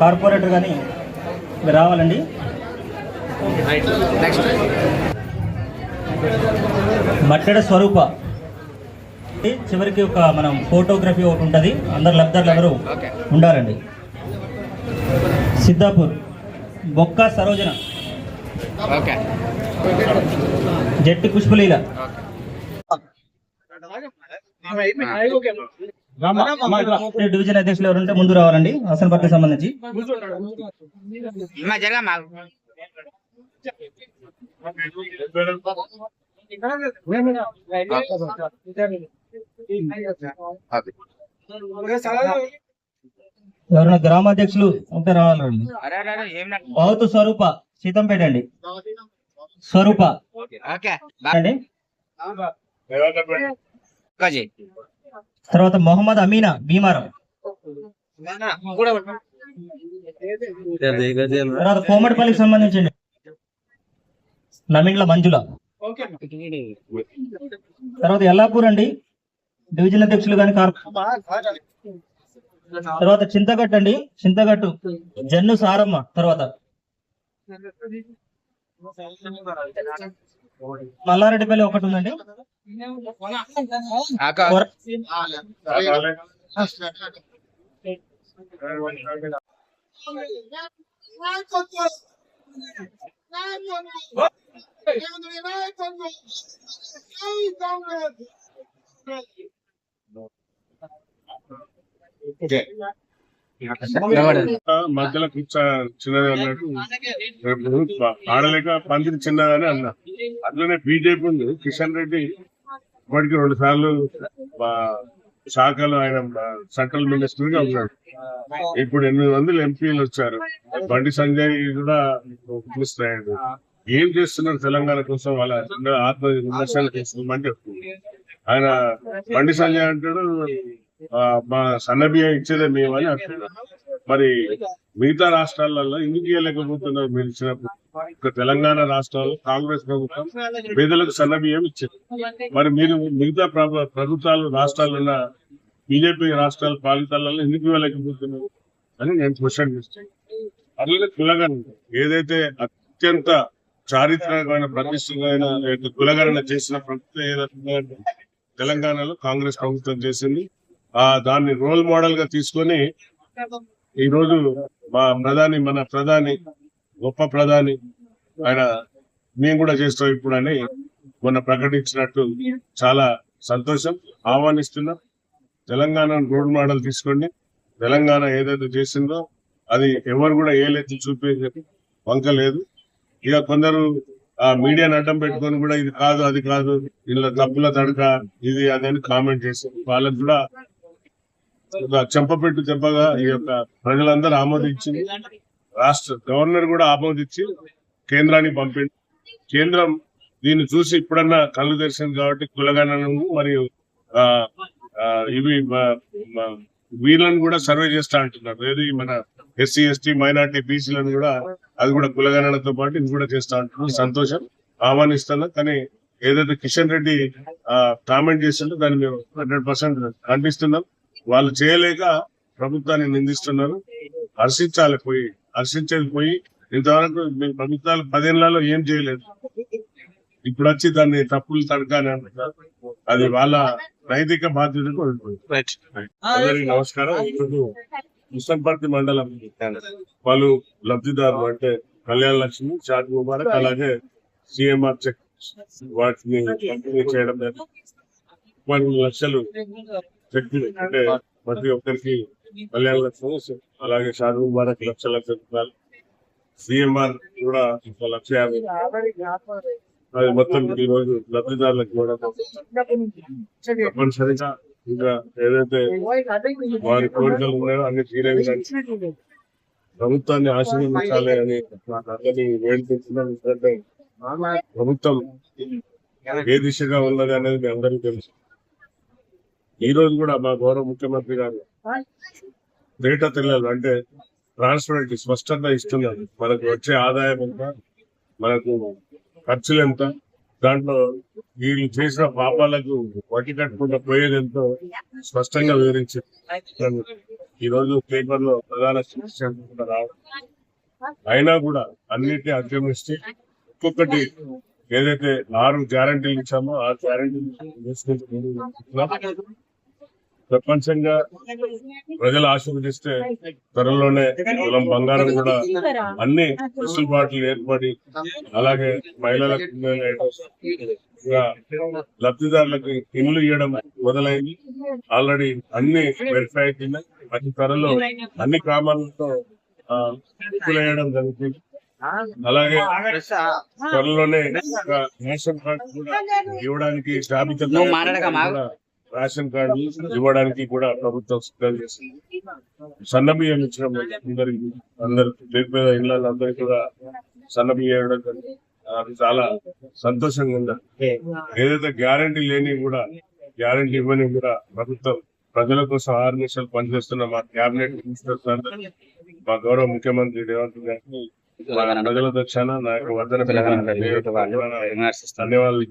Corporator కానీ మీరు రావాలండి. నెక్స్ట్ మట్టెడ స్వరూప. చివరికి ఒక మనం ఫోటోగ్రఫీ ఒకటి ఉంటుంది. అందరు లబ్ధారులు అందరూ ఉండాలండి. సిద్ధాపూర్ బొక్క సరోజన. ఓకే. జట్టి పుష్పలీల. డివిజన్ అధ్యక్షులు ఎవరుంటే ముందు రావాలండి. హసన్పర్కి సంబంధించి. అమ్మా జరగమ్మా ఎవరైనా గ్రామాధ్యక్షులు ఉంటే రావాలండి. బౌతు స్వరూప సీతంపేట అండి. స్వరూప. ఓకే అండి. బాగా తర్వాత మొహమ్మద్ అమీనా భీమారం తర్వాత కోమటిపల్లికి సంబంధించండి నమిండ్ల మంజుల. తర్వాత ఎల్లాపూర్ అండి. డివిజన్ అధ్యక్షులు కానీ తర్వాత చింతగట్టు అండి. చింతగట్టు జన్ను సారమ్మ తర్వాత. మల్లారెడ్డిపల్లి ఒకటి ఉందండి. మధ్యలో చిన్నది అన్నట్టు. రేపు ఆడలేక పందిరి చిన్నదని అన్నా. అట్లనే బీజేపీ ఉంది. కిషన్ రెడ్డి ఇప్పటికి రెండు సార్లు శాఖలో ఆయన సెంట్రల్ మినిస్టర్గా ఉన్నాడు. ఇప్పుడు ఎనిమిది మంది ఎంపీలు వచ్చారు. బండి సంజయ్ కూడా పిలుస్తాడు ఏం చేస్తున్నారు తెలంగాణ కోసం? వాళ్ళ ఆత్మ విమర్శలు చేసుకోమని చెప్తుంది ఆయన బండి సంజయ్ అంటాడు మా సన్నబియ్య ఇచ్చేదే మేమని అంటున్నారు. మరి మిగతా రాష్ట్రాలలో ఎందుకు ఇవ్వలేకపోతున్నారు మీరు ఇచ్చినప్పుడు తెలంగాణ రాష్ట్రాల్లో కాంగ్రెస్ ప్రభుత్వం పేదలకు సన్నబియ్యం ఇచ్చింది. మరి మీరు మిగతా ప్రభు- ప్రభుత్వాలు రాష్ట్రాలు ఉన్న బీజేపీ రాష్ట్రాల పాలితాలలో ఎందుకు ఇవ్వలేకపోతున్నారు అని నేను క్వశ్చన్ చేస్తాను. అట్లనే కులగణన ఏదైతే అత్యంత చారిత్రకమైన ప్రతిష్టమైన కులగణన చేసిన ప్రభుత్వం ఏదైతే తెలంగాణలో కాంగ్రెస్ ప్రభుత్వం చేసింది. ఆ దాన్ని రోల్ మోడల్గా తీసుకొని ఈ రోజు మా ప్రధాని మన ప్రధాని గొప్ప ప్రధాని ఆయన మేము కూడా చేస్తాం ఇప్పుడు అని మొన్న ప్రకటించినట్టు చాలా సంతోషం. ఆహ్వానిస్తున్నాం. తెలంగాణ రోల్ మోడల్ తీసుకోండి. తెలంగాణ ఏదైతే చేసిందో అది ఎవరు కూడా ఏ లెత్తి చూపే వంక లేదు. ఇక కొందరు ఆ మీడియాని అడ్డం పెట్టుకొని కూడా ఇది కాదు అది కాదు ఇలా తప్పుల తడక ఇది అది అని కామెంట్ చేశారు వాళ్ళకి కూడా చెంపపెట్టు చెప్పగా ఈ యొక్క ప్రజలందరూ ఆమోదించింది. రాష్ట్ర గవర్నర్ కూడా ఆమోదించి కేంద్రానికి పంపింది. కేంద్రం దీన్ని చూసి ఇప్పుడన్నా కళ్ళు తెరిచింది కాబట్టి కులగణను మరియు ఆ ఇవి వీళ్ళని కూడా సర్వే చేస్తా అంటున్నారు. ఏది మన ఎస్సీ ఎస్టీ మైనార్టీ బీసీలను కూడా అది కూడా కులగణనతో పాటు ఇది కూడా చేస్తా అంటున్నారు. సంతోషం. ఆహ్వానిస్తున్నా కానీ ఏదైతే కిషన్ రెడ్డి ఆ కామెంట్ చేసిందో దాన్ని మేము హండ్రెడ్ పర్సెంట్ ఖండిస్తున్నాం. వాళ్ళు చేయలేక ప్రభుత్వాన్ని నిందిస్తున్నారు. హర్షించాలి పోయి హర్షించేది పోయి ఇంతవరకు మీ ప్రభుత్వాలు పదేళ్ళలో ఏం చేయలేదు. ఇప్పుడు వచ్చి దాన్ని తప్పులు తడకాని అంటున్నారు. అది వాళ్ళ నైతిక బాధ్యతకు అందరికీ నమస్కారం. ఈరోజు ముస్తంపర్తి మండలం వాళ్ళు లబ్ధిదారులు అంటే కళ్యాణ లక్ష్మి షాద్ ముబారక్ అలాగే సిఎంఆర్ చెక్ వాటిని పంపిణీ చేయడం జరిగింది. పన్నెండు లక్షలు అంటే ప్రతి ఒక్కరికి కళ్యాణ లక్ష్మి అలాగే షాద్ ముబారక్ లక్ష లక్ష రూపాయలు. సిఎంఆర్ కూడా ఒక లక్ష యాభై. అది మొత్తం ఈ రోజు లబ్ధిదారులకు కూడా తప్పనిసరిగా ఇంకా ఏదైతే వారి కోరికలు ఉన్నాయో అన్ని తీరే ప్రభుత్వాన్ని ఆశీర్వదించాలి అని అందరినీ వేడుకుంటున్నాం ఎందుకంటే ప్రభుత్వం ఏ దిశగా ఉన్నది అనేది మీ అందరికీ తెలుసు. ఈ రోజు కూడా మా గౌరవ ముఖ్యమంత్రి గారు డేటా తెలియదు అంటే ట్రాన్స్పరెంట్ స్పష్టంగా ఇస్తున్నారు. మనకు వచ్చే ఆదాయం ఎంత మనకు ఖర్చులు ఎంత దాంట్లో వీళ్ళు చేసిన పాపాలకు వడ్డీ కట్టకుండా పోయేది ఎంతో స్పష్టంగా వివరించారు ఈ రోజు పేపర్లో ప్రధాన శిక్షణ రావడం అయినా కూడా అన్నిటిని అధిగమిస్తే ఒక్కొక్కటి ఏదైతే ఆరు గ్యారంటీలు ఇచ్చామో ఆ గ్యారంటీలు ప్రపంచంగా ప్రజలు ఆశీర్వదిస్తే త్వరలోనే కులం బంగారం కూడా అన్ని వెసులుబాట్లు ఏర్పడి అలాగే మహిళలకు లబ్ధిదారులకు ఇల్లు ఇవ్వడం మొదలైంది. ఆల్రెడీ అన్ని వెరిఫై అవుతున్నాయి అతి త్వరలో అన్ని గ్రామాలతో వేయడం జరుగుతుంది. అలాగే త్వరలోనే ఒక రేషన్ కార్డు కూడా ఇవ్వడానికి జాబితా రేషన్ కార్డు ఇవ్వడానికి కూడా ప్రభుత్వం సిద్ధం చేసింది. సన్న బియ్యం ఇచ్చడం అందరికి అందరికి పేద పేద ఇళ్ళందరికీ కూడా సన్న బియ్యం ఇవ్వడం చాలా సంతోషంగా ఉంది. ఏదైతే గ్యారంటీ లేని కూడా గ్యారంటీ ఇవ్వని కూడా ప్రభుత్వం ప్రజల కోసం ఆరు నిమిషాలు పనిచేస్తున్న మా క్యాబినెట్ మినిస్టర్స్ అందరికీ మా గౌరవ ముఖ్యమంత్రి రేవంత్ గారికి ప్రజల దక్షాన నా యొక్క వర్ధన తెలుగు ధన్యవాదాలు